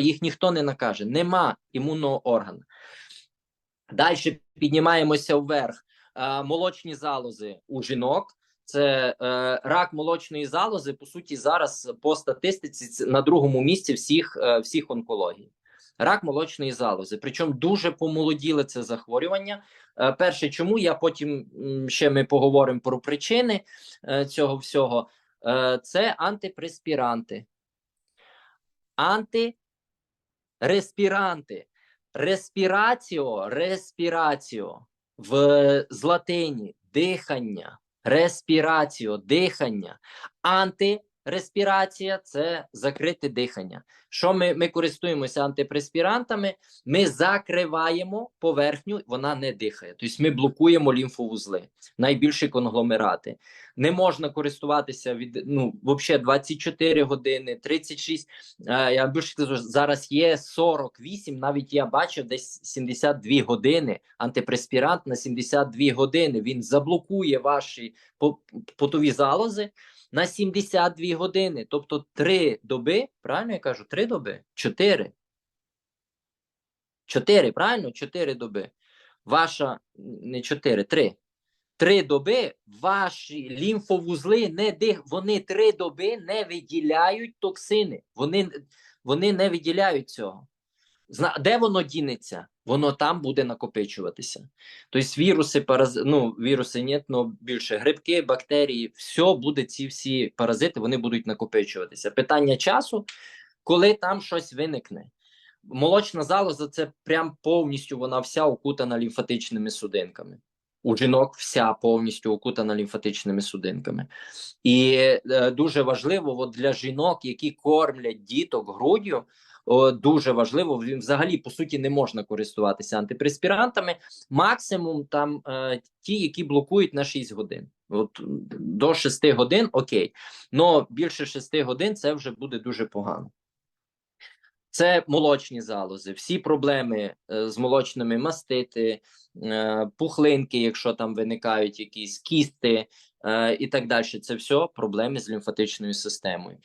їх ніхто не накаже. Нема імунного органу. Далі піднімаємося вверх. Е, молочні залози у жінок. Це е, рак молочної залози, по суті, зараз по статистиці на другому місці всіх, е, всіх онкологій. Рак молочної залози. Причому дуже помолоділе це захворювання. Е, перше, чому я потім ще ми поговоримо про причини е, цього всього. Е, це антипреспіранти. Антиреспіранти. Респіраціо, респіраціо. В з латині дихання, респіраціо, дихання, антиреспірація це закрите дихання. Що ми, ми користуємося антипреспірантами? Ми закриваємо поверхню, вона не дихає. Тобто ми блокуємо лімфовузли, найбільші конгломерати. Не можна користуватися від ну взагалі 24 години, 36, е, Я більше скажу, зараз є 48, навіть я бачив десь 72 години. Антипреспірант на 72 години. Він заблокує ваші потові залози на 72 години. Тобто 3 доби, правильно я кажу, 3 доби? 4. 4, правильно? 4 доби. Ваша не 4, 3. Три доби ваші лімфовузли не дих, вони три доби не виділяють токсини. Вони, вони не виділяють цього. Де воно дінеться? Воно там буде накопичуватися. Тобто віруси, параз... ну, віруси ні, но більше грибки, бактерії, все буде ці всі паразити, вони будуть накопичуватися. Питання часу, коли там щось виникне. Молочна залоза це прям повністю вона вся окутана лімфатичними судинками. У жінок вся повністю окутана лімфатичними судинками. І е, дуже важливо от для жінок, які кормлять діток груддю, о, дуже важливо, він взагалі по суті не можна користуватися антипреспірантами. Максимум там е, ті, які блокують на 6 годин. От до 6 годин окей. Но більше 6 годин це вже буде дуже погано. Це молочні залози, всі проблеми е, з молочними мастити, е, пухлинки, якщо там виникають якісь кісти е, і так далі. Це все проблеми з лімфатичною системою.